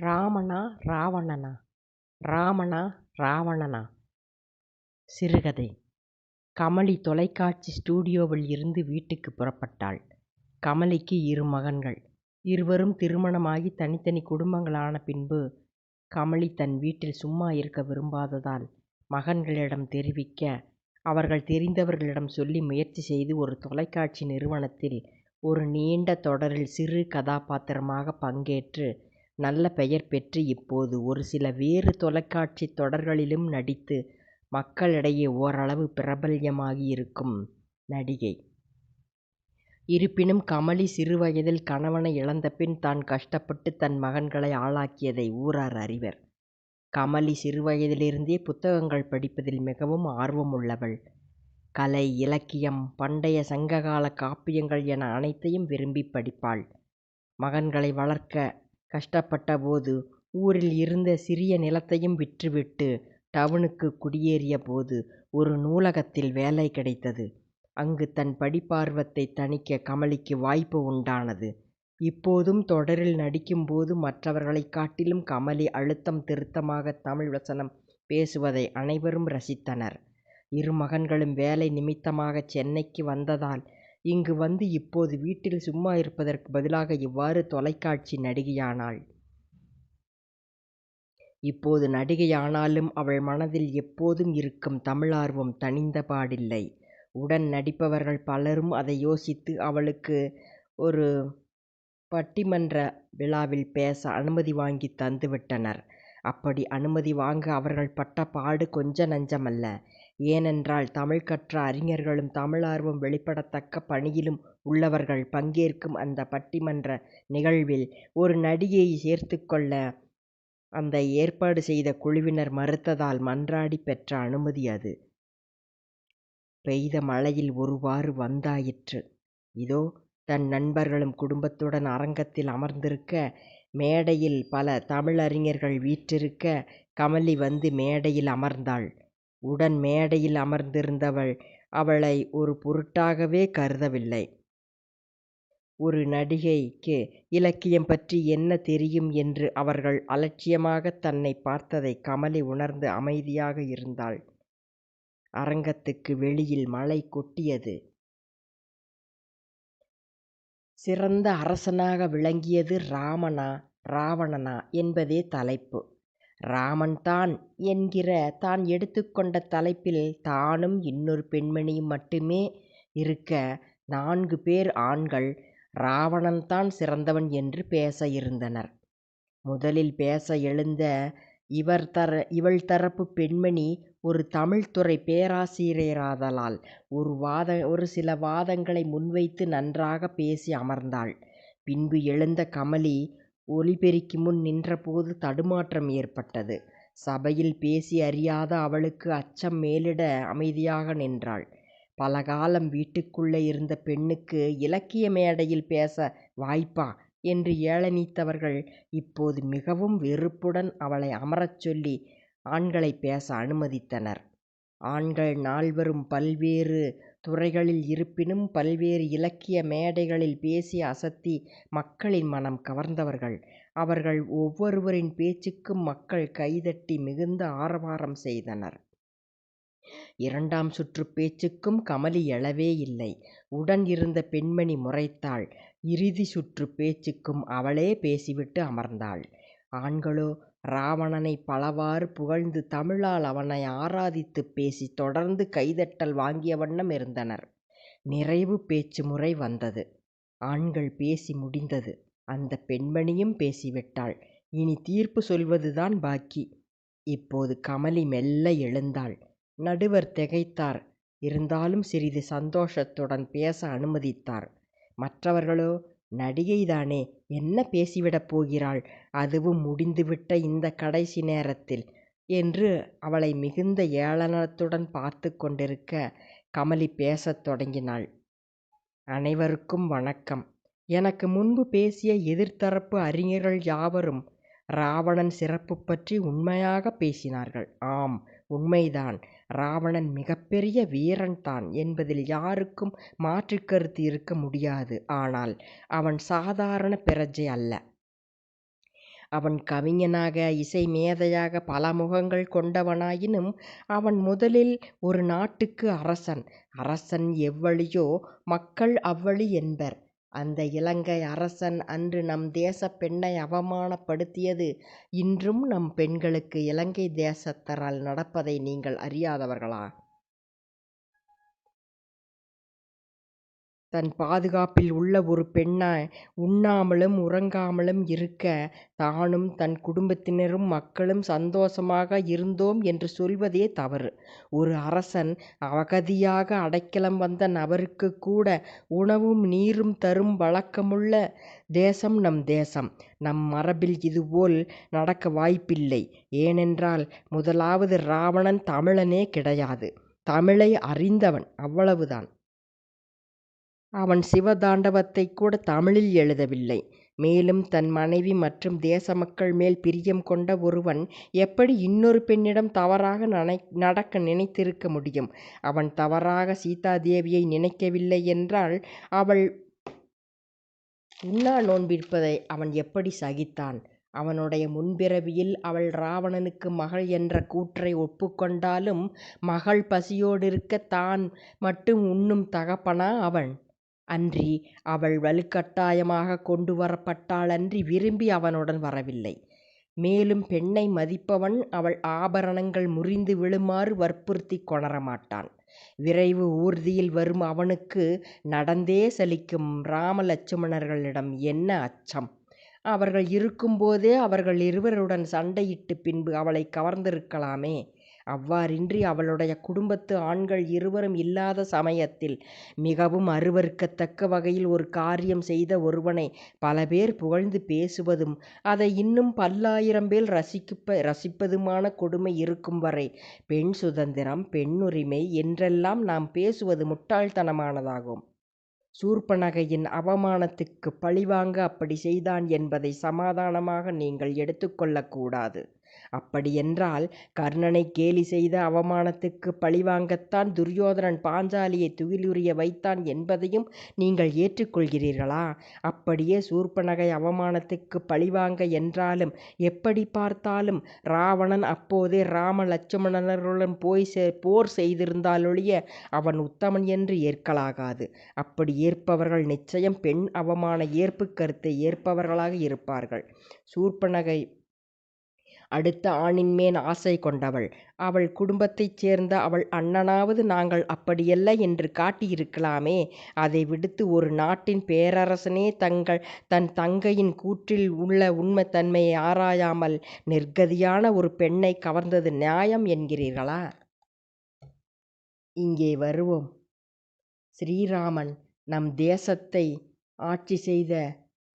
ராமனா ராவணனா ராமனா ராவணனா சிறுகதை கமலி தொலைக்காட்சி ஸ்டூடியோவில் இருந்து வீட்டுக்கு புறப்பட்டாள். கமலிக்கு இரு மகன்கள். இருவரும் திருமணமாகி தனித்தனி குடும்பங்களான பின்பு கமலி தன் வீட்டில் சும்மா இருக்க விரும்பாததால் மகன்களிடம் தெரிவிக்க அவர்கள் தெரிந்தவர்களிடம் சொல்லி முயற்சி செய்து ஒரு தொலைக்காட்சி நிறுவனத்தில் ஒரு நீண்ட தொடரில் சிறு கதாபாத்திரமாக பங்கேற்று நல்ல பெயர் பெற்று இப்போது ஒரு சில வேறு தொலைக்காட்சித் தொடர்களிலும் நடித்து மக்களிடையே ஓரளவு பிரபல்யமாகி இருக்கும் நடிகை. இருப்பினும் கமலி சிறுவயதில் கணவனை இழந்தபின் தான் கஷ்டப்பட்டு தன் மகன்களை ஆளாக்கியதை ஊரார் அறிவர். கமலி சிறுவயதிலிருந்தே புத்தகங்கள் படிப்பதில் மிகவும் ஆர்வமுள்ளவள். கலை, இலக்கியம், பண்டைய சங்ககால காப்பியங்கள் என அனைத்தையும் விரும்பிப் படிப்பாள். மகன்களை வளர்க்க கஷ்டப்பட்டபோது ஊரில் இருந்த சிறிய நிலத்தையும் விற்றுவிட்டு டவுனுக்கு குடியேறிய போது ஒரு நூலகத்தில் வேலை கிடைத்தது. அங்கு தன் படிப்பார்வத்தை தணிக்க கமலிக்கு வாய்ப்பு உண்டானது. இப்போதும் தொடரில் நடிக்கும்போது மற்றவர்களைக் காட்டிலும் கமலி அழுத்தம் திருத்தமாக தமிழ் வசனம் பேசுவதை அனைவரும் ரசித்தனர். இரு மகன்களும் வேலை நிமித்தமாக சென்னைக்கு வந்ததால் இங்கு வந்து இப்போது வீட்டில் சும்மா இருப்பதற்கு பதிலாக இவ்வாறு தொலைக்காட்சி நடிகையானாள். இப்போது நடிகையானாலும் அவள் மனதில் எப்போதும் இருக்கும் தமிழார்வம் தணிந்தபாடில்லை. உடன் நடிப்பவர்கள் பலரும் அதை யோசித்து அவளுக்கு ஒரு பட்டிமன்ற விழாவில் பேச அனுமதி வாங்கித் தந்துவிட்டனர். அப்படி அனுமதி வாங்க அவர்கள் பட்ட பாடு கொஞ்ச நஞ்சமல்ல. ஏனென்றால் தமிழ் கற்ற அறிஞர்களும் தமிழார்வம் வெளிப்படத்தக்க பணியிலும் உள்ளவர்கள் பங்கேற்கும் அந்த பட்டிமன்ற நிகழ்வில் ஒரு நடிகையை சேர்த்துக்கொள்ள அந்த ஏற்பாடு செய்த குழுவினர் மறுத்ததால் மன்றாடிப் பெற்ற அனுமதி அது. பெய்த மழையில் ஒருவாறு வந்தாயிற்று. இதோ தன் நண்பர்களும் குடும்பத்துடன் அரங்கத்தில் அமர்ந்திருக்க மேடையில் பல தமிழறிஞர்கள் வீற்றிருக்க கமலி வந்து மேடையில் அமர்ந்தாள். உடன் மேடையில் அமர்ந்திருந்தவள் அவளை ஒரு பொருட்டாகவே கருதவில்லை. ஒரு நடிகைக்கு இலக்கியம் பற்றி என்ன தெரியும் என்று அவர்கள் அலட்சியமாகத் தன்னைப் பார்த்ததை கமலி உணர்ந்து அமைதியாக இருந்தாள். அரங்கத்துக்கு வெளியில் மழை கொட்டியது. சிறந்த அரசனாக விளங்கியது ராமனா ராவணனா என்பதே தலைப்பு. ராமன்தான் என்கிற தான் எடுத்துக்கொண்ட தலைப்பில் தானும் இன்னொரு பெண்மணியும் மட்டுமே இருக்க நான்கு பேர் ஆண்கள் ராவணன்தான் சிறந்தவன் என்று பேச இருந்தனர். முதலில் பேச எழுந்த இவள் தரப்பு பெண்மணி ஒரு தமிழ்துறை பேராசிரியராதலால் ஒரு சில வாதங்களை முன்வைத்து நன்றாகப் பேசி அமர்ந்தாள். பின்பு எழுந்த கமலி ஒலிபெருக்கி முன் நின்றபோது தடுமாற்றம் ஏற்பட்டது. சபையில் பேசி அறியாத அவளுக்கு அச்சம் மேலிட அமைதியாக நின்றாள். பலகாலம் வீட்டுக்குள்ளே இருந்த பெண்ணுக்கு இலக்கிய மேடையில் பேச வாய்ப்பா என்று ஏளனித்தவர்கள் இப்போது மிகவும் வெறுப்புடன் அவளை அமரச் சொல்லி ஆண்களைப் பேச அனுமதித்தனர். ஆண்கள் நால்வரும் பல்வேறு துறைகளில் இருப்பினும் பல்வேறு இலக்கிய மேடைகளில் பேசி அசத்தி மக்களின் மனம் கவர்ந்தவர்கள். அவர்கள் ஒவ்வொருவரின் பேச்சுக்கும் மக்கள் கைதட்டி மிகுந்த ஆரவாரம் செய்தனர். இரண்டாம் சுற்றுப் பேச்சுக்கும் கமலி எழவே இல்லை. உடன் இருந்த பெண்மணி முறைத்தாள். இறுதி சுற்றுப் பேச்சுக்கும் அவளே பேசிவிட்டு அமர்ந்தாள். ஆண்களோ ராவணனை பலவாறு புகழ்ந்து தமிழால் அவனை ஆராதித்துப் பேசித் தொடர்ந்து கைதட்டல் வாங்கிய வண்ணம் இருந்தனர். நிறைவு பேச்சு முறை வந்தது. ஆண்கள் பேசி முடிந்தது. அந்தப் பெண்மணியும் பேசிவிட்டாள். இனி தீர்ப்பு சொல்வதுதான் பாக்கி. இப்போது கமலி மெல்ல எழுந்தாள். நடுவர் திகைத்தார். இருந்தாலும் சிறிது சந்தோஷத்துடன் பேச அனுமதித்தார். மற்றவர்களோ நடிகைதானே என்ன பேசிவிடப் போகிறாள் அதுவும் முடிந்துவிட்ட இந்தக் கடைசி நேரத்தில் என்று அவளை மிகுந்த ஏளனத்துடன் பார்த்துக் கொண்டிருக்க கமலி பேசத் தொடங்கினாள். அனைவருக்கும் வணக்கம். எனக்கு முன்பு பேசிய எதிர்த்தரப்பு அறிஞர்கள் யாவரும் ராவணன் சிறப்புப் பற்றி உண்மையாகப் பேசினார்கள். ஆம் உண்மைதான். ராவணன் மிகப்பெரிய வீரன்தான் என்பதில் யாருக்கும் மாற்றுக் கருத்து இருக்க முடியாது. ஆனால் அவன் சாதாரண பிரஜை அல்ல. அவன் கவிஞனாக இசை மேதையாக பல முகங்கள் கொண்டவனாயினும் அவன் முதலில் ஒரு நாட்டுக்கு அரசன். அரசன் எவ்வழியோ மக்கள் அவ்வழி என்பர். அந்த இலங்கை அரசன் அன்று நம் தேசப் பெண்ணை அவமானப்படுத்தியது இன்றும் நம் பெண்களுக்கு இலங்கை தேசத்தரால் நடப்பதை நீங்கள் அறியாதவர்களா? தன் பாதுகாப்பில் உள்ள ஒரு பெண்ணாய் உண்ணாமலும் உறங்காமலும் இருக்க, தானும் தன் குடும்பத்தினரும் மக்களும் சந்தோஷமாக இருந்தோம் என்று சொல்வதே தவறு. ஒரு அரசன் அகதியாக அடைக்கலம் வந்த நபருக்குக் கூட உணவும் நீரும் தரும் வழக்கமுள்ள தேசம் நம் தேசம். நம் மரபில் இதுபோல் நடக்க வாய்ப்பில்லை. ஏனென்றால் முதலாவது ராவணன் தமிழனே கிடையாது. தமிழை அறிந்தவன். அவ்வளவுதான். அவன் சிவதாண்டவத்தைக் கூட தமிழில் எழுதவில்லை. மேலும் தன் மனைவி மற்றும் தேச மக்கள் மேல் பிரியம் கொண்ட ஒருவன் எப்படி இன்னொரு பெண்ணிடம் தவறாக நடக்க நினைத்திருக்க முடியும்? அவன் தவறாக சீதாதேவியை நினைக்கவில்லை என்றால் அவள் உண்ணா நோன்பிருப்பதை அவன் எப்படி சகித்தான்? அவனுடைய முன்பிறவியில் அவள் ராவணனுக்கு மகள் என்ற கூற்றை ஒப்புக் கொண்டாலும் மகள் பசியோடிருக்க தான் மட்டும் உண்ணும் தகப்பனா அவன்? அன்றி அவள் வலுக்கட்டாயமாகக் கொண்டு வரப்பட்டாளன்றி விரும்பி அவனுடன் வரவில்லை. மேலும் பெண்ணை மதிப்பவன் அவள் ஆபரணங்கள் முறிந்து விழுமாறு வற்புறுத்திக் கொணரமாட்டான். விரைவு ஊர்தியில் வரும் அவனுக்கு நடந்தே சலிக்கும் ராமலட்சுமணர்களிடம் என்ன அச்சம்? அவர்கள் இருக்கும்போதே அவர்களிருவருடன் சண்டையிட்டுப் பின்பு அவளைக் கவர்ந்திருக்கலாமே. அவ்வாறின்றி அவளுடைய குடும்பத்து ஆண்கள் இருவரும் இல்லாத சமயத்தில் மிகவும் அருவருக்கத்தக்க வகையில் ஒரு காரியம் செய்த ஒருவனைப் பலபேர் புகழ்ந்து பேசுவதும் அதை இன்னும் பல்லாயிரம் பேர் ரசிப்பதுமான கொடுமை இருக்கும் வரை பெண் சுதந்திரம், பெண்ணுரிமை என்றெல்லாம் நாம் பேசுவது முட்டாள்தனமானதாகும். சூர்ப்பனகையின் அவமானத்துக்குப் பழிவாங்க அப்படிச் செய்தான் என்பதை சமாதானமாக நீங்கள் எடுத்துக்கொள்ளக்கூடாது அப்படியென்றால் கர்ணனைக் கேலி செய்த அவமானத்துக்குப் பழிவாங்கத்தான் துரியோதனன் பாஞ்சாலியைத் துகிலுரிய வைத்தான் என்பதையும் நீங்கள் ஏற்றுக்கொள்கிறீர்களா அப்படியே சூர்ப்பனகை அவமானத்துக்குப் பழிவாங்க என்றாலும் எப்படிப் பார்த்தாலும் இராவணன் அப்போதே இராம லட்சுமணர்களுடன் போர் செய்திருந்தாலொழிய அவன் உத்தமன் என்று ஏற்கலாகாது. அப்படி ஏற்பவர்கள் நிச்சயம் பெண் அவமான ஏற்புக் கருத்தை ஏற்பவர்களாக இருப்பார்கள். சூர்ப்பனகை அடுத்த ஆணின்மேல் ஆசை கொண்டவள். அவள் குடும்பத்தைச் சேர்ந்த அவள் அண்ணனாவது நாங்கள் அப்படியல்ல என்று காட்டியிருக்கலாமே. அதை விடுத்து ஒரு நாட்டின் பேரரசனே தன் தங்கையின் கூற்றில் உள்ள உண்மை தன்மையை ஆராயாமல் நிர்கதியான ஒரு பெண்ணைக் கவர்ந்தது நியாயம் என்கிறீர்களா? இங்கே வருவோம். ஸ்ரீராமன் நம் தேசத்தை ஆட்சி செய்த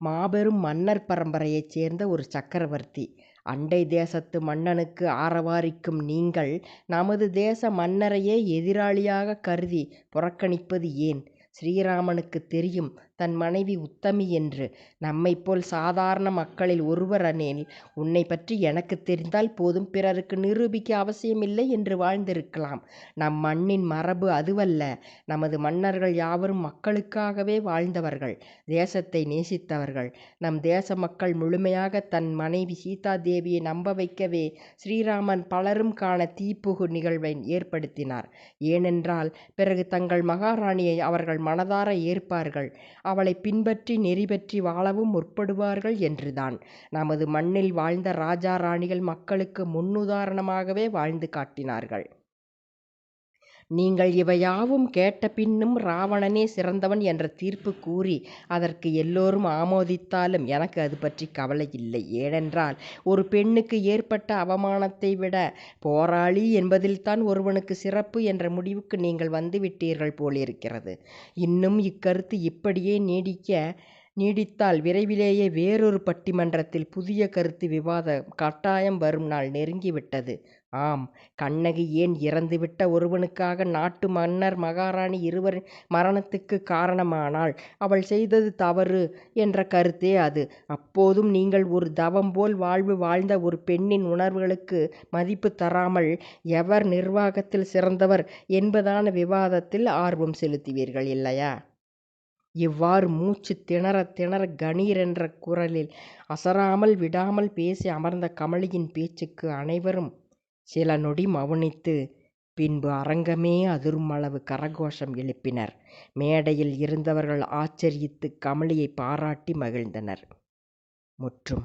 மாபெரும் மன்னர் பரம்பரையைச் சேர்ந்த ஒரு சக்கரவர்த்தி. அண்டை தேசத்து மன்னனுக்கு ஆரவாரிக்கும் நீங்கள் நமது தேச மன்னரையே எதிராளியாகக் கருதிப் புறக்கணிப்பது ஏன்? ஸ்ரீராமனுக்குத் தெரியும் தன் மனைவி உத்தமி என்று. நம்மைப்போல் சாதாரண மக்களில் ஒருவரெனில் உன்னைப் பற்றி எனக்குத் தெரிந்தால் போதும் பிறருக்கு நிரூபிக்க அவசியமில்லை என்று வாழ்ந்திருக்கலாம். நம் மண்ணின் மரபு அதுவல்ல. நமது மன்னர்கள் யாவரும் மக்களுக்காகவே வாழ்ந்தவர்கள். தேசத்தை நேசித்தவர்கள். நம் தேச மக்கள் முழுமையாகத் தன் மனைவி சீதாதேவியை நம்ப வைக்கவே ஸ்ரீராமன் பலரும் காண தீப்புகு நிகழ்வை ஏற்படுத்தினார். ஏனென்றால் பிறகு தங்கள் மகாராணியை அவர்கள் மனதார ஏற்பார்கள் அவளைப் பின்பற்றி நெறிபற்றி வாழவும் முற்படுவார்கள் என்றுதான். நமது மண்ணில் வாழ்ந்த ராஜா ராணிகள் மக்களுக்கு முன்னுதாரணமாகவே வாழ்ந்து காட்டினார்கள். நீங்கள் இவையாவும் கேட்ட பின்னும் இராவணனே சிறந்தவன் என்ற தீர்ப்புக் கூறி அதற்கு எல்லோரும் ஆமோதித்தாலும் எனக்கு அதுபற்றிக் கவலையில்லை. ஏனென்றால் ஒரு பெண்ணுக்கு ஏற்பட்ட அவமானத்தை விட போராளி என்பதில்தான் ஒருவனுக்கு சிறப்பு என்ற முடிவுக்கு நீங்கள் வந்துவிட்டீர்கள் போலிருக்கிறது. இன்னும் இக்கருத்து இப்படியே நீடிக்க நீடித்தால் விரைவிலேயே வேறொரு பட்டிமன்றத்தில் புதிய கருத்து விவாதம் கட்டாயம் வரும் நாள் நெருங்கிவிட்டது. ஆம். கண்ணகி ஏன் இறந்துவிட்ட ஒருவனுக்காக நாட்டு மன்னர் மகாராணி இருவரின் மரணத்துக்குக் காரணமானாள்? அவள் செய்தது தவறு என்ற கருத்தே அது. அப்போதும் நீங்கள் ஒரு தவம் போல் வாழ்வு வாழ்ந்த ஒரு பெண்ணின் உணர்வுகளுக்கு மதிப்பு தராமல் எவர் நிர்வாகத்தில் சிறந்தவர் என்பதான விவாதத்தில் ஆர்வம் செலுத்துவீர்கள் இல்லையா? இவ்வாறு மூச்சு திணறத் திணற கணீரென்ற குரலில் அசராமல் விடாமல் பேசி அமர்ந்த கமலியின் பேச்சுக்கு அனைவரும் சில நொடி மவுனித்து பின்பு அரங்கமே அதிருமளவு கரகோஷம் எழுப்பினர். மேடையில் இருந்தவர்கள் ஆச்சரியத்துக் கமலியைப் பாராட்டி மகிழ்ந்தனர். முற்றும்.